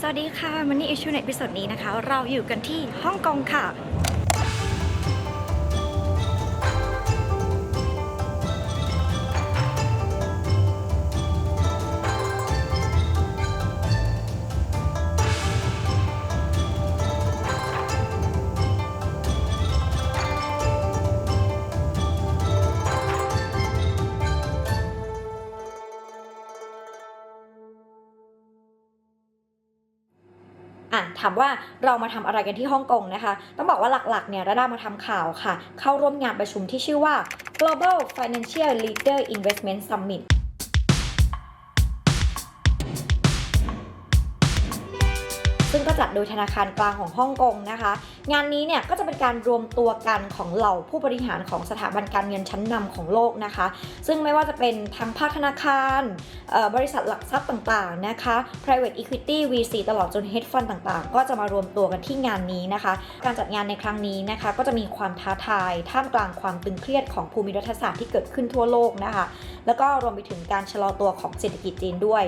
สวัสดีค่ะมันนี่อิชูในพิสดนี้นะคะ เราอยู่กันที่ฮ่องกงค่ะ ถามว่าเรามาทำอะไรกันที่ฮ่องกงนะคะ ต้องบอกว่าหลักๆเนี่ยระดามาทำข่าวค่ะ เข้าร่วมงานประชุมที่ชื่อว่า Global Financial Leader Investment Summit จัดโดยธนาคารกลางของฮ่องกงนะคะ งานนี้เนี่ยก็จะเป็นการรวมตัวกันของเหล่าผู้บริหารของสถาบันการเงินชั้นนำของโลกนะคะ ซึ่งไม่ว่าจะเป็นทางภาคธนาคารบริษัทหลักทรัพย์ต่างๆนะคะ private equity VC ตลอดจน hedge fund ต่างๆ ก็จะมารวมตัวกันที่งานนี้นะคะ การจัดงานในครั้งนี้นะคะ ก็จะมีความท้าทายท่ามกลางความตึงเครียดของภูมิรัฐศาสตร์ที่เกิดขึ้นทั่วโลกนะคะ แล้วก็รวมไปถึงการชะลอตัวของเศรษฐกิจจีนด้วย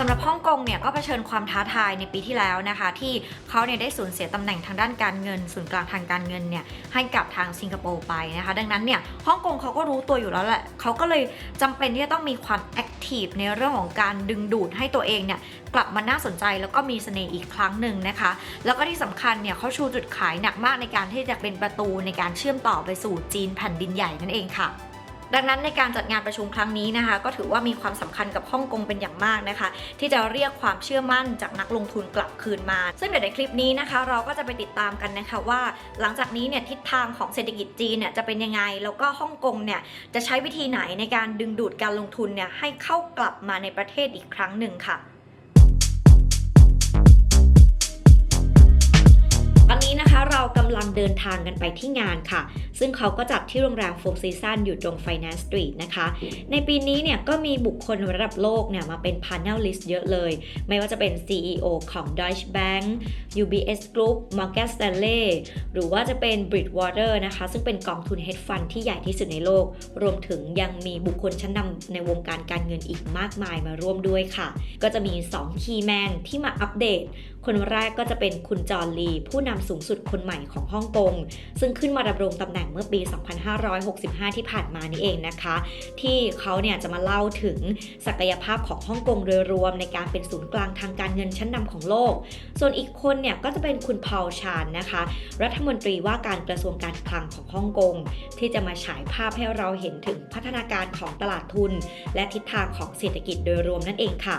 สำหรับฮ่องกงเนี่ยก็เผชิญความท้าทายในปีที่แล้วนะคะ ที่เขาเนี่ยได้สูญเสียตำแหน่งทางด้านการเงินศูนย์กลางทางการเงินเนี่ยให้กับทางสิงคโปร์ไปนะคะ ดังนั้นเนี่ยฮ่องกงเขาก็รู้ตัวอยู่แล้วแหละเขาก็เลยจำเป็นที่จะต้องมีความแอคทีฟในเรื่องของการดึงดูดให้ตัวเองเนี่ยกลับมาน่าสนใจแล้วก็มีเสน่ห์อีกครั้งหนึ่งนะคะ แล้วก็ที่สำคัญเนี่ยเขาชูจุดขายหนักมากในการที่จะเป็นประตูในการเชื่อมต่อไปสู่จีนแผ่นดินใหญ่นั่นเองค่ะ ดังนั้นในการจัดงานประชุมครั้งนี้นะคะ ก็ถือว่ามีความสำคัญกับฮ่องกงเป็นอย่างมากนะคะ ที่จะเรียกความเชื่อมั่นจากนักลงทุนกลับคืนมา ซึ่งเดี๋ยวในคลิปนี้นะคะ เราก็จะไปติดตามกันนะคะว่า หลังจากนี้เนี่ยทิศทางของเศรษฐกิจจีนเนี่ยจะเป็นยังไง แล้วก็ฮ่องกงเนี่ยจะใช้วิธีไหนในการดึงดูดการลงทุนเนี่ยให้เข้ากลับมาในประเทศอีกครั้งหนึ่งค่ะ เรากำลังเดินทางกันไปที่งานค่ะ ซึ่งเขาก็จัดที่โรงแรมโฟร์ซีซันอยู่ตรง Finance Street นะคะ ในปีนี้เนี่ยก็มีบุคคลระดับโลกเนี่ยมาเป็น panelist เยอะเลย ไม่ว่าจะเป็น CEO ของ Deutsche Bank UBS Group Morgan Stanley หรือว่าจะเป็น Bridgewater นะคะ ซึ่งเป็นกองทุน hedge fund ที่ใหญ่ที่สุดในโลก รวมถึงยังมีบุคคลชั้นนำในวงการการเงินอีกมากมายมาร่วมด้วยค่ะ ก็จะมี 2 key man ที่มาอัปเดต คนแรกก็จะเป็นคุณจอห์ลี ผู้นำสูงสุดคนใหม่ของฮ่องกง ซึ่งขึ้นมาดำรงตำแหน่งเมื่อปี 2565 ที่ผ่านมานี่เองนะคะ ที่เขาเนี่ยจะมาเล่าถึงศักยภาพของฮ่องกงโดยรวมในการเป็นศูนย์กลางทางการเงินชั้นนำของโลก ส่วนอีกคนเนี่ยก็จะเป็นคุณพาลชานนะคะ รัฐมนตรีว่าการกระทรวงการคลังของฮ่องกง ที่จะมาฉายภาพให้เราเห็นถึงพัฒนาการของตลาดทุน และทิศทางของเศรษฐกิจโดยรวมนั่นเองค่ะ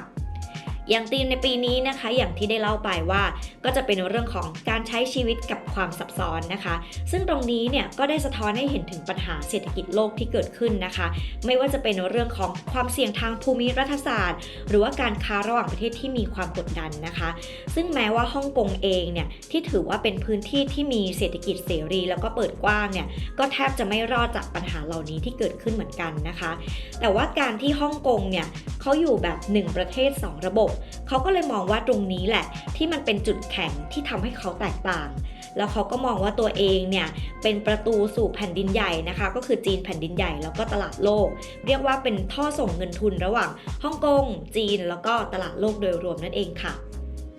อย่างธีมในปีนี้นะคะ อย่างที่ได้เล่าไปว่า ก็จะเป็นเรื่องของการใช้ชีวิตกับความซับซ้อนนะคะ ซึ่งตรงนี้เนี่ยก็ได้สะท้อนให้เห็นถึงปัญหาเศรษฐกิจโลกที่เกิดขึ้นนะคะ ไม่ว่าจะเป็นเรื่องของความเสี่ยงทางภูมิรัฐศาสตร์ หรือว่าการค้าระหว่างประเทศที่มีความกดดันนะคะ ซึ่งแม้ว่าฮ่องกงเองเนี่ยที่ถือว่าเป็นพื้นที่ที่มีเศรษฐกิจเสรี แล้วก็เปิดกว้างเนี่ยก็แทบจะไม่รอดจากปัญหาเหล่านี้ที่เกิดขึ้นเหมือนกันนะคะ แต่ว่าการที่ฮ่องกงเนี่ยเขาอยู่แบบ 1 ประเทศ 2 ระบบเขาก็เลยมองว่าตรงนี้แหละ ที่มันเป็นจุดแข็งที่ทำให้เขาแตกต่าง แล้วเขาก็มองว่าตัวเองเนี่ยเป็นประตูสู่แผ่นดินใหญ่นะคะ ก็คือจีนแผ่นดินใหญ่แล้วก็ตลาดโลก เรียกว่าเป็นท่อส่งเงินทุนระหว่างฮ่องกงจีน แล้วก็ตลาดโลกโดยรวมนั่นเองค่ะ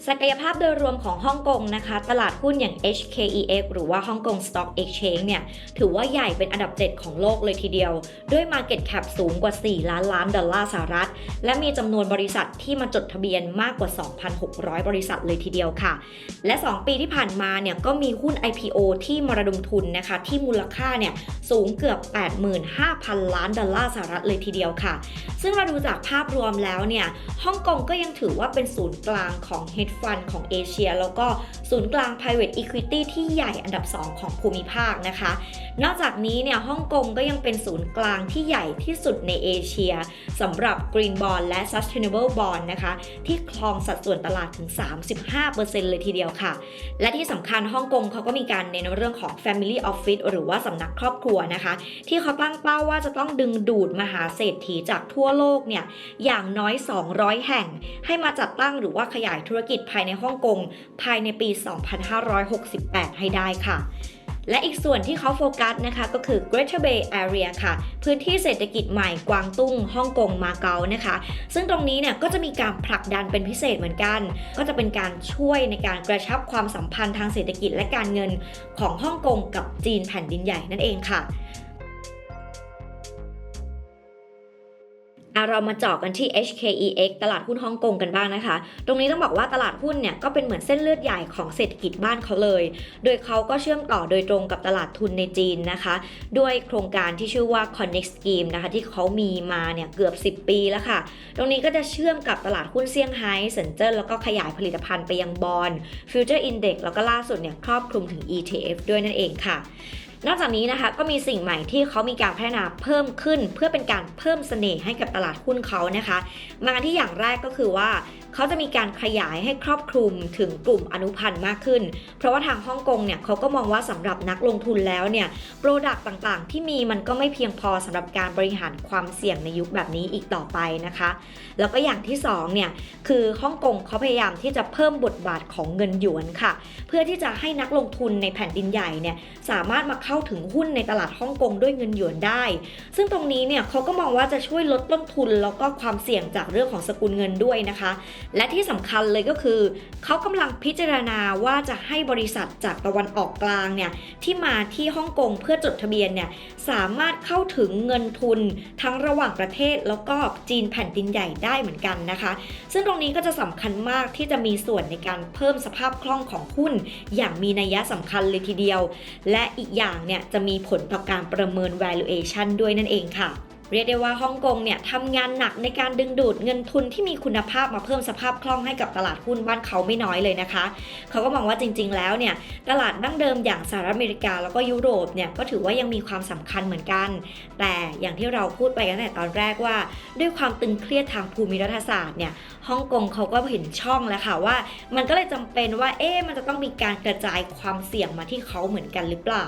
ศักยภาพโดยรวมของฮ่องกงนะคะ ตลาดหุ้นอย่าง HKEX หรือว่า Hong Kong Stock Exchange เนี่ย ถือว่าใหญ่เป็นอันดับ 7 ของโลกเลยทีเดียว ด้วย Market Cap สูงกว่า 4 ล้านล้านดอลลาร์สหรัฐ และมีจำนวนบริษัทที่มาจดทะเบียนมากกว่า 2,600 บริษัทเลยทีเดียวค่ะ และ 2 ปีที่ผ่านมาเนี่ย ก็มีหุ้น IPO ที่มรดมทุนนะคะ ที่มูลค่าเนี่ยสูงเกือบ 85,000 ล้านดอลลาร์สหรัฐเลยทีเดียวค่ะ ซึ่งเราดูจากภาพรวมแล้วเนี่ยฮ่องกงก็ยังถือว่าเป็นศูนย์กลางของ hedge fund ของเอเชีย แล้วก็ศูนย์กลาง private equity ที่ใหญ่อันดับ 2 ของภูมิภาคนะคะ นอกจากนี้เนี่ยฮ่องกงก็ยังเป็นศูนย์กลางที่ใหญ่ที่สุดในเอเชียสำหรับ green bond และ sustainable bond นะคะที่ครองสัดส่วนตลาดถึง 35%เลยทีเดียวค่ะ และที่สำคัญฮ่องกงเขาก็มีการเน้นเรื่องของ family office หรือว่าสำนักครอบครัวนะคะ ที่เขาตั้งเป้าว่าจะต้องดึงดูดมหาเศรษฐีจากทั่วโลกเนี่ยอย่างน้อย 200 แห่ง ให้มาจัดตั้งหรือว่าขยายธุรกิจภายในฮ่องกงภายในปี 2568 ให้ได้ค่ะและอีกส่วนที่เขาโฟกัสนะคะก็คือ Greater Bay Area ค่ะ พื้นที่เศรษฐกิจใหม่กวางตุ้งฮ่องกงมาเก๊านะคะ ซึ่งตรงนี้เนี่ยก็จะมีการผลักดันเป็นพิเศษเหมือนกัน ก็จะเป็นการช่วยในการกระชับความสัมพันธ์ทางเศรษฐกิจและการเงินของฮ่องกงกับจีนแผ่นดินใหญ่นั่นเองค่ะ เรามาเจาะกันที่ HKEX ตลาดหุ้นฮ่องกงกันบ้างนะคะ ตรงนี้ต้องบอกว่าตลาดหุ้นเนี่ยก็เป็นเหมือนเส้นเลือดใหญ่ของเศรษฐกิจบ้านเขาเลย โดยเขาก็เชื่อมต่อโดยตรงกับตลาดทุนในจีนนะคะ ด้วยโครงการที่ชื่อว่า Connect Scheme นะคะ ที่เขามีมาเนี่ยเกือบ 10 ปีแล้วค่ะ ตรงนี้ก็จะเชื่อมกับตลาดหุ้นเซี่ยงไฮ้เซินเจิ้นแล้วก็ขยายผลิตภัณฑ์ไปยังบอลฟิวเจอร์อินเด็กแล้วก็ล่าสุดเนี่ยครอบคลุมถึง ETF ด้วยนั่นเองค่ะ นอกจากนี้นะคะก็มีสิ่งใหม่ที่เขามีการพัฒนาเพิ่มขึ้น เพื่อเป็นการเพิ่มเสน่ห์ให้กับตลาดหุ้นเขานะคะ มาที่อย่างแรกก็คือว่าเขาจะมีการขยายให้ครอบคลุมถึงกลุ่มอนุพันธ์มากขึ้น เพราะว่าทางฮ่องกงเนี่ยเขาก็มองว่าสำหรับนักลงทุนแล้วเนี่ยโปรดักต์ต่างๆ ที่มีมันก็ไม่เพียงพอสำหรับการบริหารความเสี่ยงในยุคแบบนี้อีกต่อไปนะคะ แล้วก็อย่างที่สองเนี่ยคือฮ่องกงเขาพยายามที่จะเพิ่มบทบาทของเงินหยวนค่ะ เพื่อที่จะให้นักลงทุนในแผ่นดินใหญ่เนี่ยสามารถมาเข้าถึงหุ้นในตลาดฮ่องกงด้วยเงินหยวนได้ ซึ่งตรงนี้เนี่ยเขาก็มองว่าจะช่วยลดต้นทุนแล้วก็ความเสี่ยงจากเรื่องของสกุลเงินด้วยนะคะและที่สำคัญเลยก็คือ เขากำลังพิจารณาว่าจะให้บริษัทจากตะวันออกกลางเนี่ยที่มาที่ฮ่องกงเพื่อจดทะเบียนเนี่ยสามารถเข้าถึงเงินทุนทั้งระหว่างประเทศแล้วก็จีนแผ่นดินใหญ่ได้เหมือนกันนะคะ ซึ่งตรงนี้ก็จะสำคัญมากที่จะมีส่วนในการเพิ่มสภาพคล่องของหุ้น อย่างมีนัยสำคัญเลยทีเดียว และอีกอย่างเนี่ยจะมีผลต่อการประเมิน valuation ด้วยนั่นเองค่ะ เรียกได้ว่าฮ่องกงเนี่ยทำงานหนักในการดึงดูดเงินทุนที่มีคุณภาพมาเพิ่มสภาพคล่องให้กับตลาดหุ้นบ้านเขาไม่น้อยเลยนะคะ เขาก็มองว่าจริง ๆ แล้วเนี่ยตลาดดั้งเดิมอย่างสหรัฐอเมริกาแล้วก็ยุโรปเนี่ยก็ถือว่ายังมีความสำคัญเหมือนกัน แต่อย่างที่เราพูดไปกันแต่ตอนแรกว่า ด้วยความตึงเครียดทางภูมิรัฐศาสตร์เนี่ยฮ่องกงเขาก็เห็นช่องแล้วค่ะว่า มันก็เลยจำเป็นว่าเอ๊ะมันจะต้องมีการกระจายความเสี่ยงมาที่เขาเหมือนกันหรือเปล่า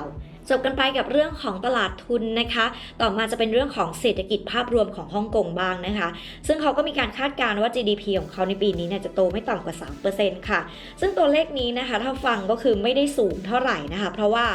จบกันไปกับเรื่องของตลาดทุนนะคะ ต่อมาจะเป็นเรื่องของเศรษฐกิจภาพรวมของฮ่องกงบ้างนะคะ ซึ่งเขาก็มีการคาดการณ์ว่า GDP ของเขาในปีนี้เนี่ยจะโตไม่ต่ำกว่า 3%ค่ะ ซึ่งตัวเลขนี้นะคะ ถ้าฟังก็คือไม่ได้สูงเท่าไหร่นะคะ เพราะว่า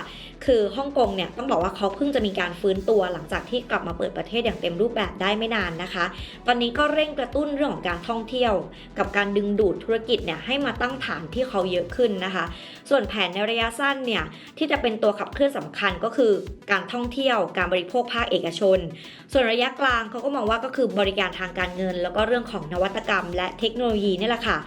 คือฮ่องกงเนี่ยต้องบอกว่าเขาเพิ่งจะมีการฟื้นตัวหลังจากที่กลับมาเปิดประเทศอย่างเต็มรูปแบบได้ไม่นานนะคะ ตอนนี้ก็เร่งกระตุ้นเรื่องของการท่องเที่ยว กับการดึงดูดธุรกิจเนี่ยให้มาตั้งฐานที่เขาเยอะขึ้นนะคะ ส่วนแผนในระยะสั้นเนี่ยที่จะเป็นตัวขับเคลื่อนสำคัญก็คือการท่องเที่ยวการบริโภคภาคเอกชน ส่วนระยะกลางเขาก็มองว่าก็คือบริการทางการเงิน แล้วก็เรื่องของนวัตกรรม และเทคโนโลยีนี่แหละค่ะ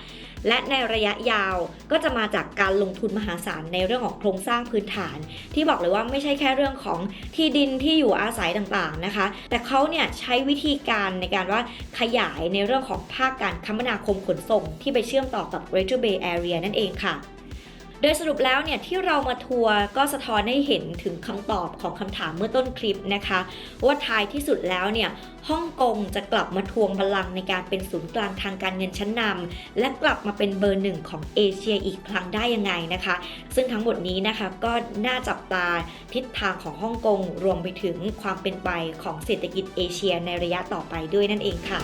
และในระยะยาวก็จะมาจากการลงทุนมหาศาลในเรื่องของโครงสร้างพื้นฐาน ที่บอกเลยว่าไม่ใช่แค่เรื่องของที่ดินที่อยู่อาศัยต่างๆนะคะ แต่เขาเนี่ยใช้วิธีการในการว่าขยายในเรื่องของภาคการคมนาคมขนส่ง ที่ไปเชื่อมต่อกับ Greater Bay Area นั่นเองค่ะ โดยสรุปแล้วเนี่ยที่เรามาทัวร์ก็สะท้อนให้เห็นถึงคำตอบของคำถามเมื่อต้นคลิปนะคะ ว่าท้ายที่สุดแล้วเนี่ยฮ่องกงจะกลับมาทวงบัลลังก์ในการเป็นศูนย์กลางทางการเงินชั้นนำและกลับมาเป็นเบอร์หนึ่งของเอเชียอีกครั้งได้ยังไงนะคะ ซึ่งทั้งหมดนี้นะคะก็น่าจับตาทิศทางของฮ่องกงรวมไปถึงความเป็นไปของเศรษฐกิจเอเชียในระยะต่อไปด้วยนั่นเองค่ะ